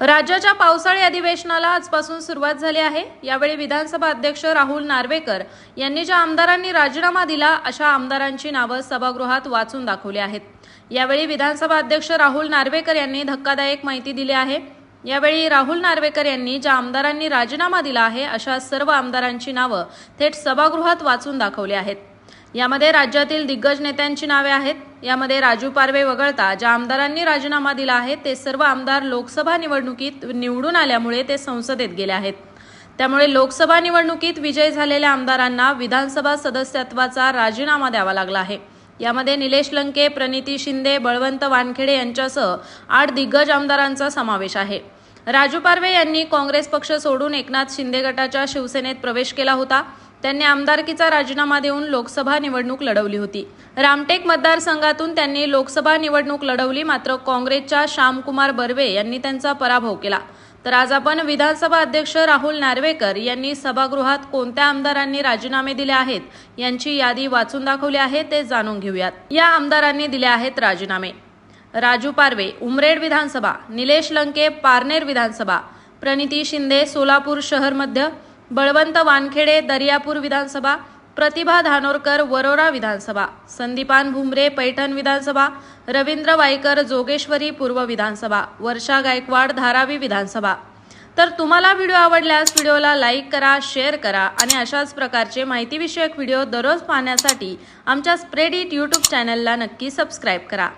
राज्याच्या पावसाळी अधिवेशनाला आजपासून सुरुवात झाली आहे. यावेळी विधानसभा अध्यक्ष राहुल नार्वेकर यांनी ज्या आमदारांनी राजीनामा दिला अशा आमदारांची नावं सभागृहात वाचून दाखवली आहेत. यावेळी विधानसभा अध्यक्ष राहुल नार्वेकर यांनी धक्कादायक माहिती दिली आहे. यावेळी राहुल नार्वेकर यांनी ज्या आमदारांनी राजीनामा दिला आहे अशा सर्व आमदारांची नावं थेट सभागृहात वाचून दाखवली आहेत. यामध्ये राज्यातील दिग्गज नेत्यांची नावे आहेत. यामध्ये राजू पारवे वगळता ज्या आमदारांनी राजीनामा दिला आहे ते सर्व आमदार लोकसभा निवडणुकीत निवडून आल्यामुळे ते संसदेत गेले आहेत. त्यामुळे लोकसभा निवडणुकीत विजय झालेल्या आमदारांना विधानसभा सदस्यत्वाचा राजीनामा द्यावा लागला आहे. यामध्ये निलेश लंके प्रणिती शिंदे बळवंत वानखेडे यांच्यासह आठ दिग्गज आमदारांचा समावेश आहे. राजू पारवे यांनी काँग्रेस पक्ष सोडून एकनाथ शिंदे गटाच्या शिवसेनेत प्रवेश केला होता. त्यांनी आमदारकीचा राजीनामा देऊन लोकसभा निवडणूक लढवली होती. रामटेक मतदारसंघातून त्यांनी लोकसभा निवडणूक लढवली मात्र काँग्रेसच्या श्यामकुमार बर्वे यांनी त्यांचा पराभव केला. तर आज आपण विधानसभा अध्यक्ष राहुल नार्वेकर यांनी सभागृहात कोणत्या आमदारांनी राजीनामे दिले आहेत यांची यादी वाचून दाखवली आहे ते जाणून घेऊयात. या आमदारांनी दिले आहेत राजीनामे. राजू पारवे उमरेड विधानसभा निलेश लंके पारनेर विधानसभा प्रणिती शिंदे सोलापूर शहर मध्य बळवंत वानखेडे दर्यापूर विधानसभा प्रतिभा धानोरकर वरोरा विधानसभा संदीपान भुमरे पैठण विधानसभा रवींद्र वाईकर जोगेश्वरी पूर्व विधानसभा वर्षा गायकवाड धारावी विधानसभा. तर तुम्हाला व्हिडिओ आवडल्यास व्हिडिओला लाईक करा शेअर करा आणि अशाच प्रकारचे माहितीविषयक व्हिडिओ दररोज पाहण्यासाठी आमच्या स्प्रेडिट यूट्यूब चॅनलला नक्की सबस्क्राईब करा.